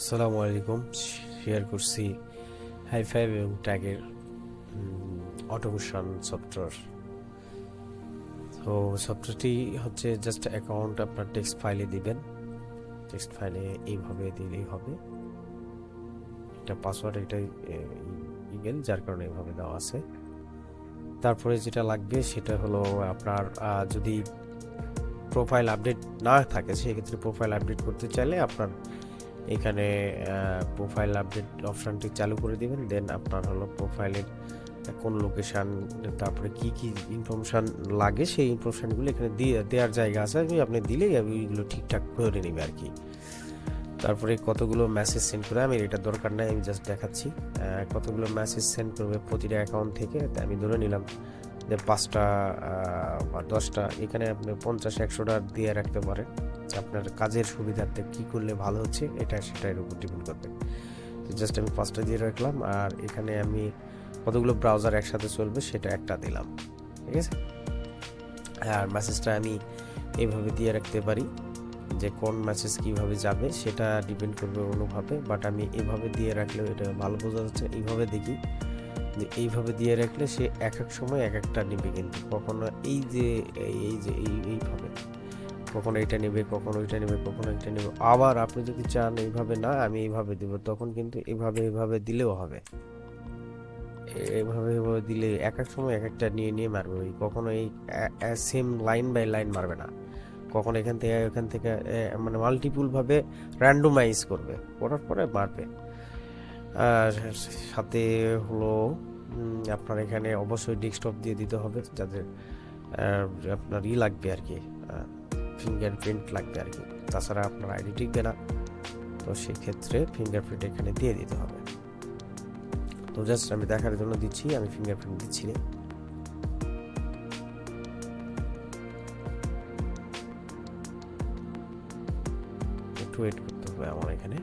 আসসালামু আলাইকুম। শেয়ার করছি হাই ফাইভ এবং ট্যাগের অটোমেশন সফটওয়্যার তো সফটওয়্যারটি হচ্ছে জাস্ট অ্যাকাউন্ট আপনার টেক্সট ফাইলে দিবেন। টেক্সট ফাইলে এইভাবে দিলেই হবে। এটা পাসওয়ার্ড এটাই ইমেল যার কারণে এইভাবে দেওয়া আছে। তারপরে যেটা লাগবে সেটা হলো আপনার যদি প্রোফাইল আপডেট না থাকে, সেক্ষেত্রে প্রোফাইল আপডেট করতে চাইলে আপনার এখানে প্রোফাইল আপডেট অপশানটি চালু করে দিবেন দেন আপনার হলো প্রোফাইলের কোন লোকেশান তারপরে কি কি ইনফরমেশান লাগে, সেই ইনফরমেশানগুলো এখানে দিয়ে, দেওয়ার জায়গা আছে আপনি দিলেই আমি ওইগুলো ঠিকঠাক করে নেবে আর কি। তারপরে কতগুলো মেসেজ সেন্ড করে, আমি এটা দরকার নাই, আমি জাস্ট দেখাচ্ছি। কতগুলো মেসেজ সেন্ড করবে প্রতিটা অ্যাকাউন্ট থেকে আমি ধরে নিলাম যে পাঁচটা বা দশটা, এখানে আপনি পঞ্চাশ, একশোটা দিয়ে রাখতে পারেন। আপনার কাজের সুবিধার্থে কি করলে ভালো হচ্ছে, এটা সেটার উপর ডিপেন্ড করবে। তো জাস্ট আমি পাঁচটা দিয়ে রাখলাম, আর এখানে আমি কতগুলো ব্রাউজার একসাথে চলবে সেটা একটা দিলাম, ঠিক আছে? আর মেসেজটা আমি এইভাবে দিয়ে রাখতে পারি, যে কোন মেসেজ কীভাবে যাবে সেটা ডিপেন্ড করবে অন্যভাবে বাট আমি এভাবে দিয়ে রাখলেও এটা ভালো বোঝা যাচ্ছে। এইভাবে দেখি, যে এইভাবে দিয়ে রাখলে সে এক এক সময় এক একটা নেবে কিন্তু, কখনো এই যে এই যে, এই, এইভাবে। কখনো এটা নেবে, কখনো এটা নেবে, কখনো এটা নেবে। আবার আপনি যদি চান এইভাবে না, আমি এইভাবে দেব। তখন কিন্তু এভাবে এভাবে দিলেও হবে। এভাবে এভাবে দিলে এক এক সময় এক একটা নিয়ে নিয়ে মারবে। ওই কখনো এই সেম লাইন বাই লাইন মারবে না। কখন এখান থেকে এখান থেকে মানে মাল্টিপুল ভাবে র্যান্ডোমাইজ করবে। করার পরে মারবে। আর সাথে হলো আপনার এখানে অবশ্যই ডেস্কটপ দিয়ে দিতে হবে যাদের আপনার ই লাগবে আর কি। ফিঙ্গারপ্রিন্ট লাগবে আর কি। তাছাড়া আপনার আইডি টিকবে না। তো সেক্ষেত্রে ফিঙ্গারপ্রিন্ট এখানে দিয়ে দিতে হবে। তো জাস্ট আমি দেখার জন্য দিচ্ছি, আমি ফিঙ্গারপ্রিন্ট দিচ্ছি না। একটু ওয়েট করতে হবে আমার এখানে।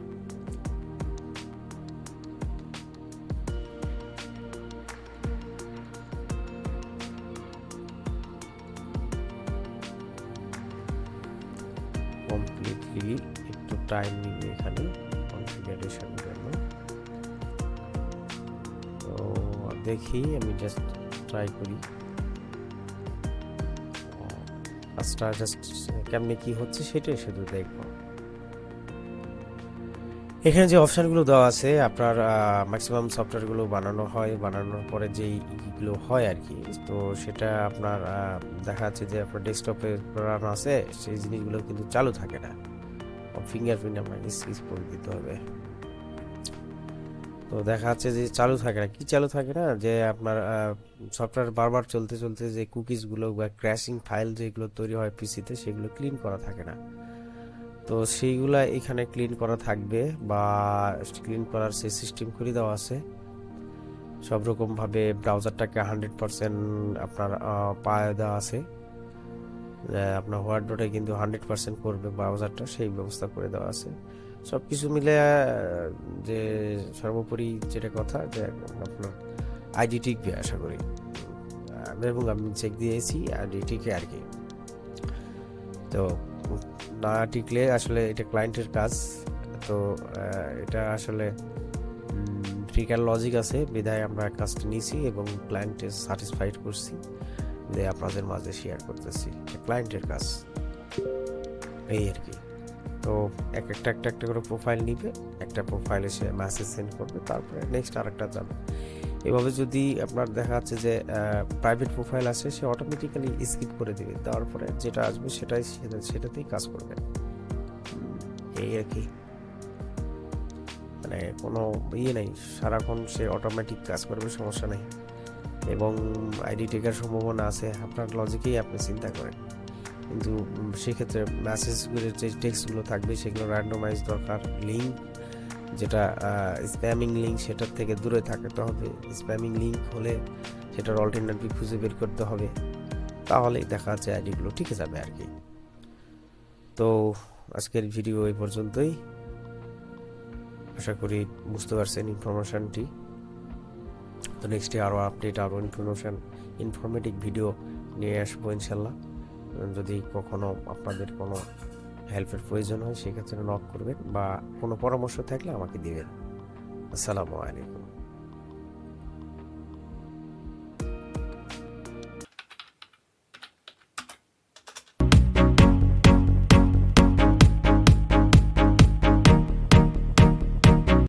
কমপ্লিটলি একটু টাইম নিবে এখানে কনফিগারেশন জন্য। তো দেখি, আমি জাস্ট ট্রাই করি। কাজটা জাস্ট কেমনি কী হচ্ছে সেটাই শুধু দেখব। এখানে যে অপশানগুলো দেওয়া আছে, আপনার ম্যাক্সিমাম সফটওয়্যারগুলো বানানো হয়, বানানোর পরে যেই ইগুলো হয় আর কি, তো সেটা আপনার দেখা যাচ্ছে যে আপনার ডেস্কটপে রান আছে, সেই জিনিসগুলো কিন্তু চালু থাকে না। ফিঙ্গারপ্রিন্ট আপনাকে সিজ করে দিতে হবে। তো দেখা যাচ্ছে যে চালু থাকে না। কি চালু থাকে না? যে আপনার সফটওয়্যার বারবার চলতে চলতে যে কুকিজগুলো বা ক্র্যাশিং ফাইল যেগুলো তৈরি হয় পিসিতে সেগুলো ক্লিন করা থাকে না। তো সেইগুলা এখানে ক্লিন করা থাকবে বা ক্লিন করার সেই সিস্টেম করে দেওয়া আছে, সব রকমভাবে ব্রাউজারটাকে হান্ড্রেড পারসেন্ট আপনার পায়ে দেওয়া আছে। আপনার হোয়াট ডটে কিন্তু হান্ড্রেড পারসেন্ট করবে ব্রাউজারটা সেই ব্যবস্থা করে দেওয়া আছে। সব কিছু মিলে যে সর্বোপরি যেটা কথা, যে আপনার আইডি টিকবে আশা করি। এবং আমি চেক দিয়েছি আইডি টিকে আর কি। তো না টিকলে আসলে এটা ক্লায়েন্টের কাজ। তো এটা আসলে ট্রিকার লজিক আছে। বিদায় আমরা কাজটা নিয়েছি এবং ক্লায়েন্টের স্যাটিসফাইড করছি। বিদায় আপনাদের মাঝে শেয়ার করতেছি। ক্লায়েন্টের কাজ। এই আর কি। তো, এক একটা একটা একটা করে প্রোফাইল নিবে। একটা প্রোফাইলে সে মেসেজ সেন্ড করবে। তারপরে নেক্সট আরেকটা যাবে। এভাবে যদি আপনার দেখা যাচ্ছে যে প্রাইভেট প্রোফাইল আছে, সে অটোমেটিক্যালি স্কিপ করে দিবে। তারপরে যেটা আসবে সেটাই সেটাতেই কাজ করবে। এই আর কি। মানে কোনো ইয়ে নেই। সারাক্ষণ সে অটোমেটিক কাজ করবে, সমস্যা নেই। এবং আইডি টেকার সম্ভাবনা আছে। আপনার লজিকেই আপনি চিন্তা করেন। কিন্তু সেক্ষেত্রে মেসেজগুলো যে টেক্সটগুলো থাকবে, সেগুলো র্যান্ডোমাইজ দরকার। লিঙ্ক যেটা স্প্যামিং লিঙ্ক সেটার থেকে দূরে থাকতে হবে। স্প্যামিং লিঙ্ক হলে সেটার অল্টারনেটিভ খুঁজে বের করতে হবে। তাহলেই দেখা যাচ্ছে আইডিগুলো ঠিকই যাবে আর কি। তো আজকের ভিডিও এই পর্যন্তই। আশা করি বুঝতে পারছেন ইনফরমেশনটি তো নেক্সটে আরও আপডেট আরও ইনফরমেশন ইনফরমেটিভ ভিডিও নিয়ে আসব ইনশাল্লাহ। যদি কখনো আপনাদের কোনো হেল্পের প্রয়োজন হয় সেক্ষেত্রে নক করবেন বা কোনো পরামর্শ থাকলে আমাকে দিবেন। আসসালামু আলাইকুম।